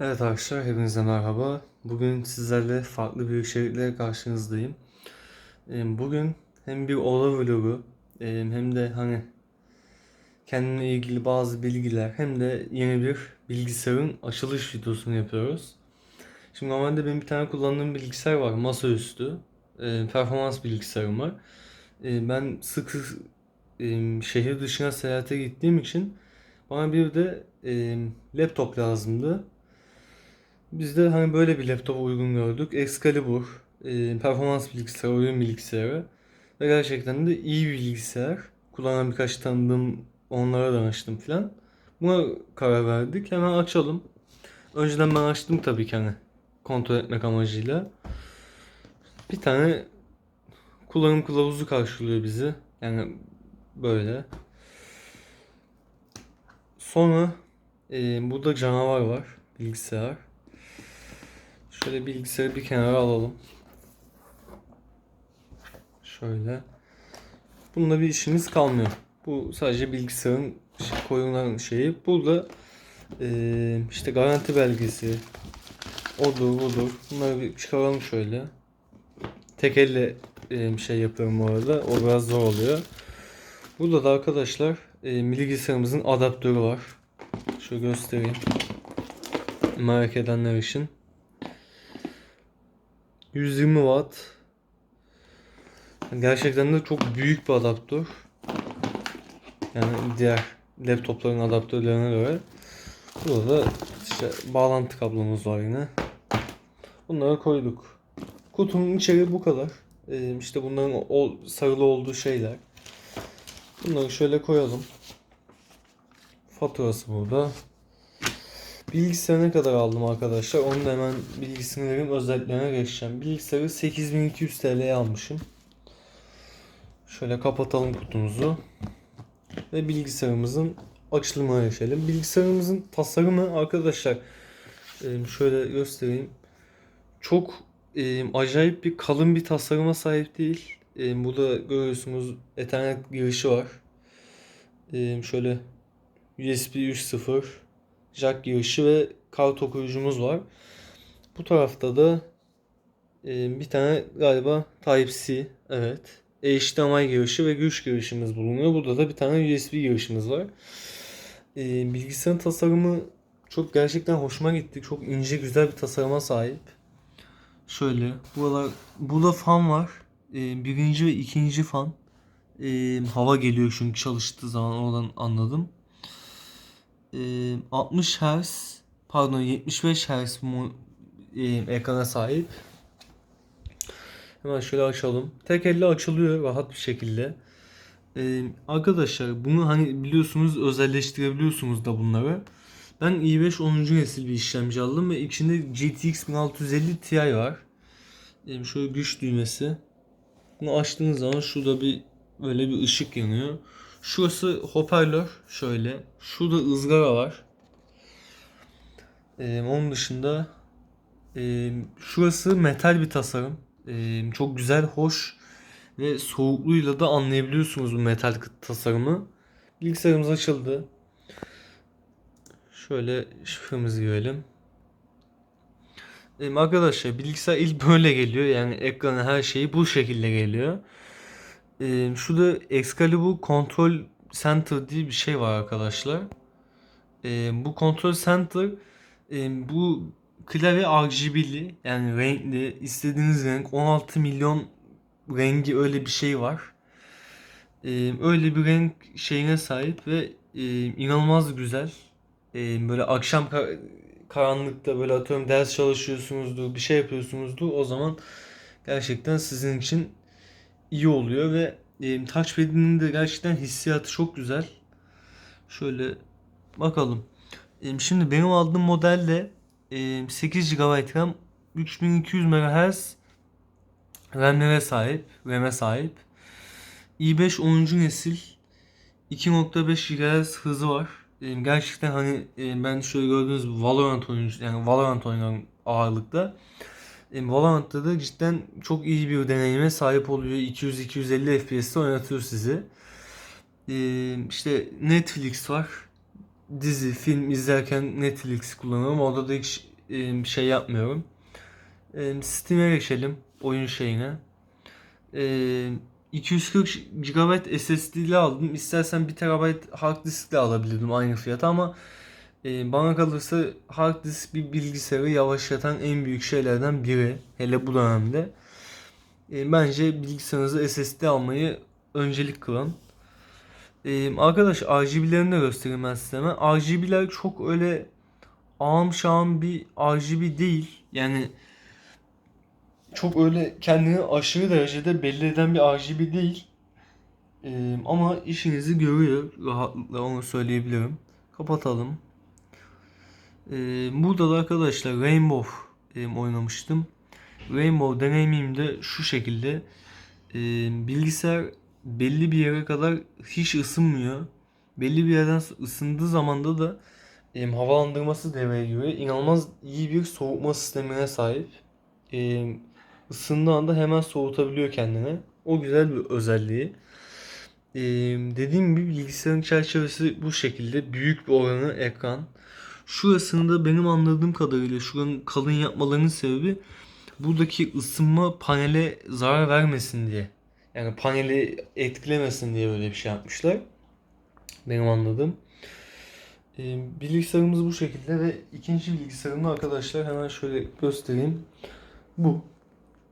Evet arkadaşlar hepinize merhaba. Bugün sizlerle farklı bir içerikle karşınızdayım. Bugün hem bir ola vlogu hem de hani kendimle ilgili bazı bilgiler hem de yeni bir bilgisayarın açılış videosunu yapıyoruz. Şimdi normalde benim bir tane kullandığım bilgisayar var masaüstü. Performans bilgisayarım var. Ben sık sık şehir dışına seyahate gittiğim için bana bir de laptop lazımdı. Biz de hani böyle bir laptop uygun gördük. Excalibur, e, performans bilgisayarı, oyun bilgisayarı ve gerçekten de iyi bir bilgisayar. Kullanan birkaç tanıdığım onlara danıştım filan. Buna karar verdik. Hemen açalım. Önceden ben açtım tabii ki hani kontrol etmek amacıyla. Bir tane kullanım kılavuzu karşılıyor bizi. Yani böyle. Sonra e, burada canavar var. Bilgisayar. Şöyle bilgisayarı bir kenara alalım. Şöyle. Bununla bir işimiz kalmıyor. Bu sadece bilgisayarın şey- koyulan şeyi. Burada eee, işte garanti belgesi, odur budur. Bunları bir çıkaralım şöyle. Tek elle bir şey yapıyorum bu arada. O biraz zor oluyor. Burada da arkadaşlar eee, bilgisayarımızın adaptörü var. Şöyle göstereyim. Merak edenler için. 120 watt. Gerçekten de çok büyük bir adaptör. Yani diğer laptopların adaptörlerine göre. Burada da işte bağlantı kablomuz var yine. Bunları koyduk. Kutunun içeriği bu kadar. Ee, işte bunların sarılı olduğu şeyler. Bunları şöyle koyalım. Faturası burada. Bilgisayarı ne kadar aldım arkadaşlar? Onu da hemen bilgisini. Özelliklerine geçeceğim. Bilgisayarı 8200 TL'ye almışım. Şöyle kapatalım kutumuzu. Ve bilgisayarımızın açılımına geçelim. Bilgisayarımızın tasarımı arkadaşlar e, şöyle göstereyim. Çok e, acayip bir kalın bir tasarıma sahip değil. E, burada görüyorsunuz Ethernet girişi var. Şöyle USB 3.0 jack girişi ve kart okuyucumuz var. Bu tarafta da e, bir tane galiba Type-C evet. HDMI girişi ve güç girişimiz bulunuyor. Burada da bir tane USB girişimiz var. E, bilgisayarın tasarımı çok gerçekten hoşuma gitti. Çok ince güzel bir tasarıma sahip. Şöyle buralar burada fan var. E, birinci ve ikinci fan. E, hava geliyor çünkü çalıştığı zaman oradan anladım. E, 60 Hz pardon 75 Hz ekrana sahip. Hemen şöyle açalım. Tek elle açılıyor rahat bir şekilde. Arkadaşlar bunu hani biliyorsunuz özelleştirebiliyorsunuz da bunları. Ben i5 10. nesil bir işlemci aldım ve içinde GTX 1650 Ti var. E, şöyle güç düğmesi. Bunu açtığınız zaman şurada bir böyle bir ışık yanıyor. Şurası hoparlör şöyle. Şurada ızgara var. Ee, onun dışında e, şurası metal bir tasarım. Ee, çok güzel, hoş ve soğukluğuyla da anlayabiliyorsunuz bu metal tasarımı. Bilgisayarımız açıldı. Şöyle şifremizi girelim. Ee, arkadaşlar bilgisayar ilk böyle geliyor. Yani ekranı her şeyi bu şekilde geliyor. Ee, şurada Excalibur Control Center diye bir şey var arkadaşlar. Ee, bu Control Center e, bu klavye RGB'li yani renkli istediğiniz renk 16 milyon rengi öyle bir şey var. Ee, öyle bir renk şeyine sahip ve e, inanılmaz güzel. Ee, böyle akşam ka- karanlıkta böyle atıyorum ders çalışıyorsunuzdur, bir şey yapıyorsunuzdur. O zaman gerçekten sizin için iyi oluyor ve e, touchpad'inin de gerçekten hissiyatı çok güzel. Şöyle bakalım. E, şimdi benim aldığım modelde e, 8 GB RAM 3200 MHz RAM'lere sahip, RAM'e sahip. i5 10. nesil 2.5 GHz hızı var. E, gerçekten hani e, ben şöyle gördüğünüz Valorant oyuncu yani Valorant oynuyorum ağırlıkta. E, Valorant'ta da cidden çok iyi bir deneyime sahip oluyor. 200-250 FPS'te oynatıyor sizi. E, işte Netflix var. dizi, film izlerken Netflix kullanıyorum. Orada da hiç e, şey yapmıyorum. E, Steam'e geçelim. Oyun şeyine. E, 240 GB SSD ile aldım. İstersen 1 TB hard disk de alabilirdim aynı fiyata ama bana kalırsa hard disk bir bilgisayarı yavaşlatan en büyük şeylerden biri. Hele bu dönemde. E, bence bilgisayarınızı SSD almayı öncelik kılın. E, arkadaş RGB'lerini de göstereyim ben size hemen. RGB'ler çok öyle ağam şağım bir RGB değil. Yani çok öyle kendini aşırı derecede belli eden bir RGB değil. Ama işinizi görüyor. Rahatlıkla onu söyleyebilirim. Kapatalım. Burada da arkadaşlar Rainbow oynamıştım. Rainbow deneyimim de şu şekilde. Bilgisayar belli bir yere kadar hiç ısınmıyor. Belli bir yerden ısındığı zamanda da e, havalandırması devreye giriyor. İnanılmaz iyi bir soğutma sistemine sahip. E, ısındığı anda hemen soğutabiliyor kendini. O güzel bir özelliği. E, dediğim gibi bilgisayarın çerçevesi bu şekilde. Büyük bir oranı ekran. Şurasında benim anladığım kadarıyla şuranın kalın yapmalarının sebebi buradaki ısınma panele zarar vermesin diye. Yani paneli etkilemesin diye böyle bir şey yapmışlar. Benim anladığım. Ee, bilgisayarımız bu şekilde ve ikinci bilgisayarımı arkadaşlar hemen şöyle göstereyim. Bu.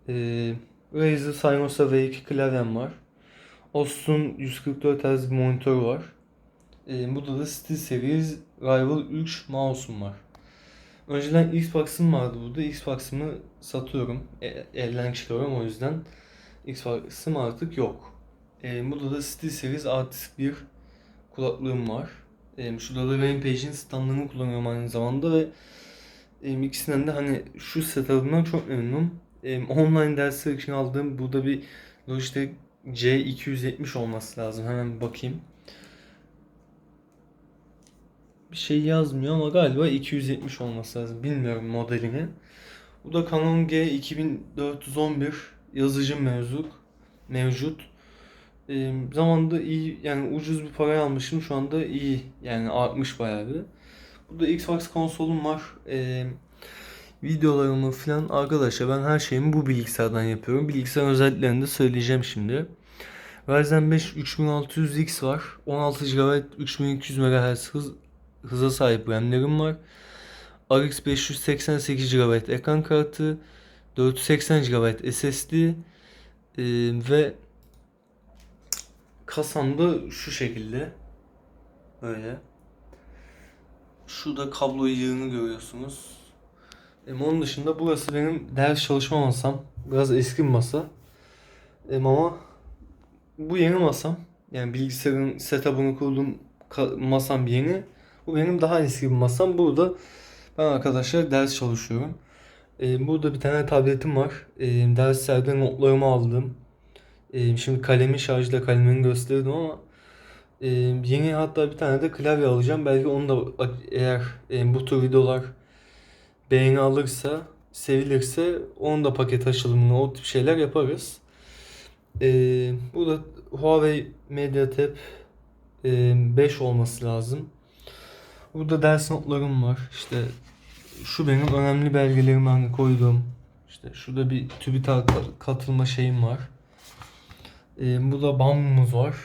Ee, Razer Cynosa V2 klavyem var. Asus'un 144 Hz bir var. Ee, burada da SteelSeries Rival 3 mouse'um var. Önceden Xbox'ım vardı burada. Xbox'ımı satıyorum. E, elden çıkarıyorum o yüzden. Xbox'ım artık yok. E, burada da SteelSeries Artist bir kulaklığım var. E, şurada da Rampage'in standını kullanıyorum aynı zamanda ve e, ikisinden de hani şu setup'ımdan çok memnunum. E, online dersler için aldığım burada bir Logitech C270 olması lazım. Hemen bakayım. Bir şey yazmıyor ama galiba 270 olması lazım. Bilmiyorum modelini. Bu da Canon G2411 yazıcı mevcut. Mevcut. E, zamanında iyi yani ucuz bir paraya almışım. Şu anda iyi. Yani artmış bayağı bir. Burada Xbox konsolum var. E, videolarımı falan arkadaşlar ben her şeyimi bu bilgisayardan yapıyorum. Bilgisayar özelliklerini de söyleyeceğim şimdi. Ryzen 5 3600X var. 16 GB 3200 MHz hız, hıza sahip RAM'lerim var. RX 588 GB ekran kartı, 480 GB SSD e, ve kasam da şu şekilde. Böyle. Şurada kablo yığını görüyorsunuz. E, onun dışında burası benim ders çalışma masam. Biraz eski bir masa. E, ama bu yeni masam. Yani bilgisayarın setup'ını kurduğum masam yeni. Bu benim daha eski bir masam. Burada ben arkadaşlar ders çalışıyorum. Ee, burada bir tane tabletim var. Ee, derslerde notlarımı aldım. Ee, şimdi kalemi şarjla kalemini gösterdim ama e, yeni hatta bir tane de klavye alacağım. Belki onu da eğer e, bu tür videolar beğeni alırsa, sevilirse onu da paket açılımını o tip şeyler yaparız. Ee, burada Huawei MediaTek e, 5 olması lazım. Burada ders notlarım var. İşte şu benim önemli belgelerimi hani koyduğum. İşte şurada bir TÜBİTAK katılma şeyim var. Ee, burada BAM'ımız var.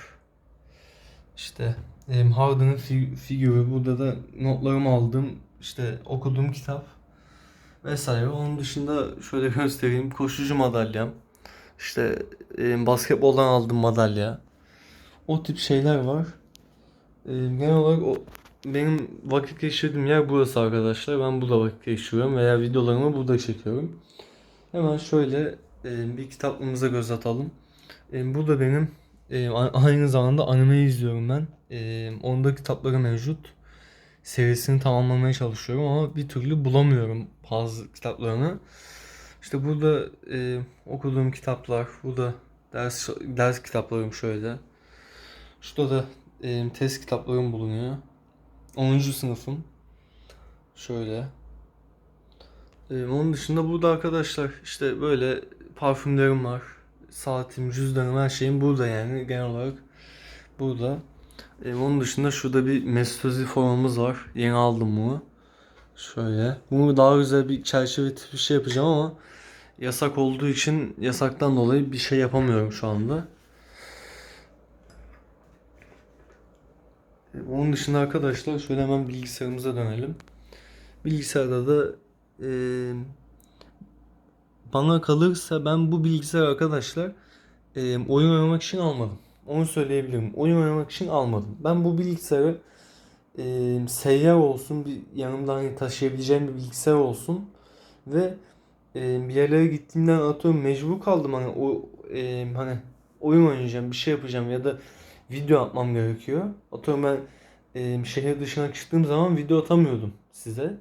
İşte e, Harden'ın fi- figürü. Burada da notlarımı aldım. İşte okuduğum kitap vesaire. Onun dışında şöyle göstereyim. Koşucu madalyam. İşte e, basketboldan aldığım madalya. O tip şeyler var. E, genel olarak o, benim vakit geçirdiğim yer burası arkadaşlar. Ben burada vakit geçiriyorum veya videolarımı burada çekiyorum. Hemen şöyle e, bir kitaplığımıza göz atalım. E, burada benim e, aynı zamanda anime izliyorum ben. E, onda kitapları mevcut. Serisini tamamlamaya çalışıyorum ama bir türlü bulamıyorum bazı kitaplarını. İşte burada e, okuduğum kitaplar, burada ders ders kitaplarım şöyle. Şurada da e, test kitaplarım bulunuyor. 10. sınıfım. Şöyle. Ee, onun dışında burada arkadaşlar işte böyle parfümlerim var. Saatim, cüzdanım her şeyim burada yani genel olarak burada. E, onun dışında şurada bir Mesut formamız var. Yeni aldım bunu. Şöyle. Bunu daha güzel bir çerçeve tipi şey yapacağım ama yasak olduğu için yasaktan dolayı bir şey yapamıyorum şu anda. Onun dışında arkadaşlar şöyle hemen bilgisayarımıza dönelim. Bilgisayarda da e, bana kalırsa ben bu bilgisayar arkadaşlar e, oyun oynamak için almadım. Onu söyleyebilirim. Oyun oynamak için almadım. Ben bu bilgisayarı e, seyyar olsun, bir yanımda hani taşıyabileceğim bir bilgisayar olsun ve e, bir yerlere gittiğimden atıyorum mecbur kaldım hani o e, hani oyun oynayacağım, bir şey yapacağım ya da video atmam gerekiyor. Atıyorum ben e, şehir dışına çıktığım zaman video atamıyordum size.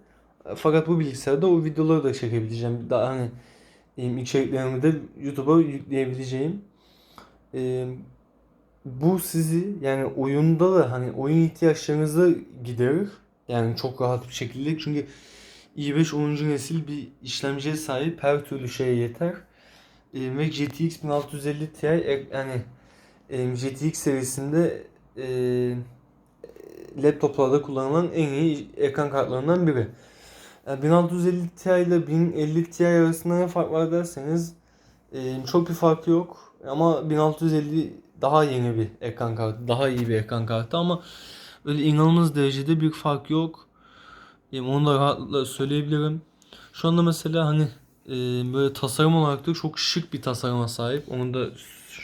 Fakat bu bilgisayarda o videoları da çekebileceğim. Daha hani e, içeriklerimi de YouTube'a yükleyebileceğim. E, bu sizi yani oyunda da hani oyun ihtiyaçlarınızı giderir. Yani çok rahat bir şekilde. Çünkü i5 10. nesil bir işlemciye sahip her türlü şeye yeter. E, ve GTX 1650 Ti e, yani e, GTX serisinde e, laptoplarda kullanılan en iyi ekran kartlarından biri. Yani 1650 Ti ile 1050 Ti arasında ne fark var derseniz e, çok bir farkı yok. Ama 1650 daha yeni bir ekran kartı, daha iyi bir ekran kartı ama öyle inanılmaz derecede bir fark yok. E, onu da rahatlıkla söyleyebilirim. Şu anda mesela hani e, böyle tasarım olarak da çok şık bir tasarıma sahip. Onu da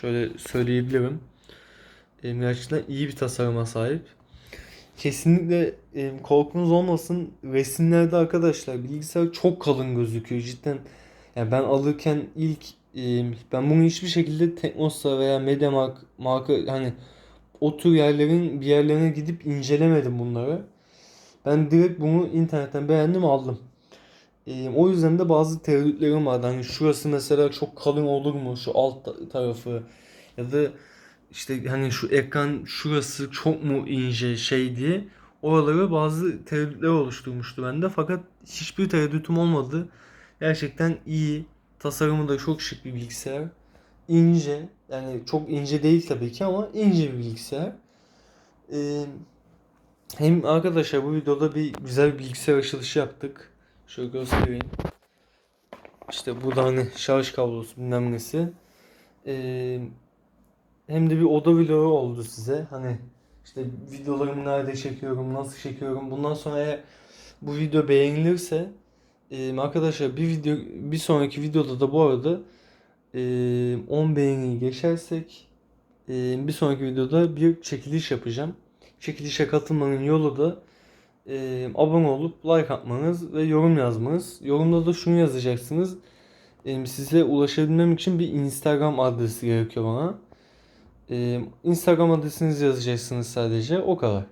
şöyle söyleyebilirim. E, gerçekten iyi bir tasarıma sahip. Kesinlikle e, korkunuz olmasın. Resimlerde arkadaşlar bilgisayar çok kalın gözüküyor cidden. Yani ben alırken ilk e, ben bunu hiçbir şekilde Teknosa veya Mediamarkt marka hani o tür yerlerin bir yerlerine gidip incelemedim bunları. Ben direkt bunu internetten beğendim aldım. O yüzden de bazı tereddütlerim vardı. Hani şurası mesela çok kalın olur mu şu alt ta- tarafı ya da işte hani şu ekran şurası çok mu ince şey diye oralara bazı tereddütler oluşturmuştu bende. Fakat hiçbir tereddütüm olmadı. Gerçekten iyi. Tasarımı da çok şık bir bilgisayar. İnce. Yani çok ince değil tabii ki ama ince bir bilgisayar. Ee, hem arkadaşlar bu videoda bir güzel bir bilgisayar açılışı yaptık. Şöyle göstereyim. İşte burada hani şarj kablosu bilmem nesi. Ee, hem de bir oda vlogu oldu size. Hani işte videolarımı nerede çekiyorum, nasıl çekiyorum. Bundan sonra eğer bu video beğenilirse e, arkadaşlar bir video bir sonraki videoda da bu arada e, 10 beğeniyi geçersek e, bir sonraki videoda bir çekiliş yapacağım. Çekilişe katılmanın yolu da e, abone olup like atmanız ve yorum yazmanız. Yorumda da şunu yazacaksınız. E, size ulaşabilmem için bir Instagram adresi gerekiyor bana. Ee, Instagram adresinizi yazacaksınız sadece. O kadar.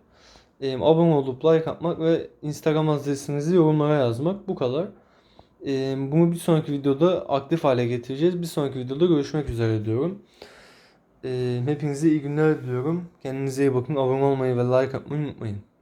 Ee, abone olup like atmak ve Instagram adresinizi yorumlara yazmak. Bu kadar. Ee, bunu bir sonraki videoda aktif hale getireceğiz. Bir sonraki videoda görüşmek üzere diyorum. Ee, hepinize iyi günler diliyorum. Kendinize iyi bakın. Abone olmayı ve like atmayı unutmayın.